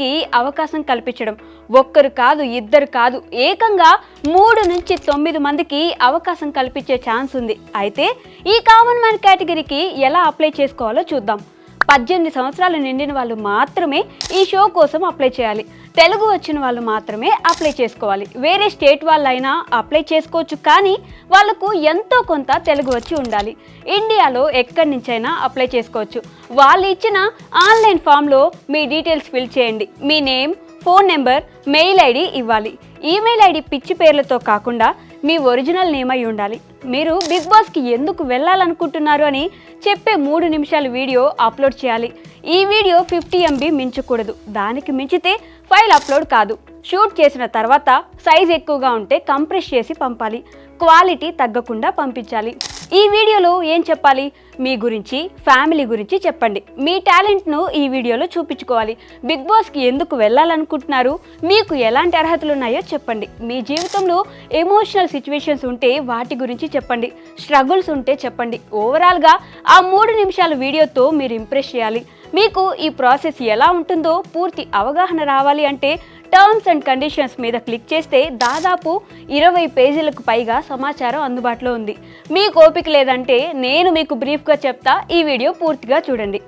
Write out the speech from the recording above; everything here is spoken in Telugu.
కి అవకాశం కల్పించడం. ఒక్కరు కాదు ఇద్దరు కాదు ఏకంగా మూడు నుంచి తొమ్మిది మందికి అవకాశం కల్పించే ఛాన్స్ ఉంది. అయితే ఈ కామన్ మ్యాన్ కేటగిరీకి ఎలా అప్లై చేసుకోవాలో చూద్దాం. పద్దెనిమిది సంవత్సరాలు నిండిన వాళ్ళు మాత్రమే ఈ షో కోసం అప్లై చేయాలి. తెలుగు వచ్చిన వాళ్ళు మాత్రమే అప్లై చేసుకోవాలి. వేరే స్టేట్ వాళ్ళైనా అప్లై చేసుకోవచ్చు. కానీ వాళ్ళకు ఎంతో కొంత తెలుగు వచ్చి ఉండాలి. ఇండియాలో ఎక్కడి నుంచైనా అప్లై చేసుకోవచ్చు. వాళ్ళు ఇచ్చిన ఆన్లైన్ ఫామ్లో మీ డీటెయిల్స్ ఫిల్ చేయండి. మీ name phone number mail ID ఇవ్వాలి. ఈమెయిల్ ఐడి పిచ్చి పేర్లతో కాకుండా మీ ఒరిజినల్ నేమ్ అయి ఉండాలి. మీరు బిగ్ బాస్కి ఎందుకు వెళ్ళాలనుకుంటున్నారు అని చెప్పే మూడు నిమిషాల వీడియో అప్లోడ్ చేయాలి. ఈ వీడియో ఫిఫ్టీ ఎంబీ మించకూడదు. దానికి మించితే ఫైల్ అప్లోడ్ కాదు. షూట్ చేసిన తర్వాత సైజ్ ఎక్కువగా ఉంటే కంప్రెస్ చేసి పంపాలి. క్వాలిటీ తగ్గకుండా పంపించాలి. ఈ వీడియోలో ఏం చెప్పాలి? మీ గురించి ఫ్యామిలీ గురించి చెప్పండి. మీ టాలెంట్ను ఈ వీడియోలో చూపించుకోవాలి. బిగ్ బాస్కి ఎందుకు వెళ్ళాలనుకుంటున్నారు? మీకు ఎలాంటి అర్హతలు ఉన్నాయో చెప్పండి. మీ జీవితంలో ఎమోషనల్ సిచ్యువేషన్స్ ఉంటే వాటి గురించి చెప్పండి. స్ట్రగుల్స్ ఉంటే చెప్పండి. ఓవరాల్గా ఆ మూడు నిమిషాల వీడియోతో మీరు ఇంప్రెస్ చేయాలి. మీకు ఈ ప్రాసెస్ ఎలా ఉంటుందో పూర్తి అవగాహన రావాలి అంటే టర్మ్స్ అండ్ కండిషన్స్ మీద క్లిక్ చేస్తే దాదాపు ఇరవై పేజీలకు పైగా సమాచారం అందుబాటులో ఉంది. మీకు ఓపిక లేదంటే నేను మీకు బ్రీఫ్గా చెప్తా ఈ వీడియో పూర్తిగా చూడండి.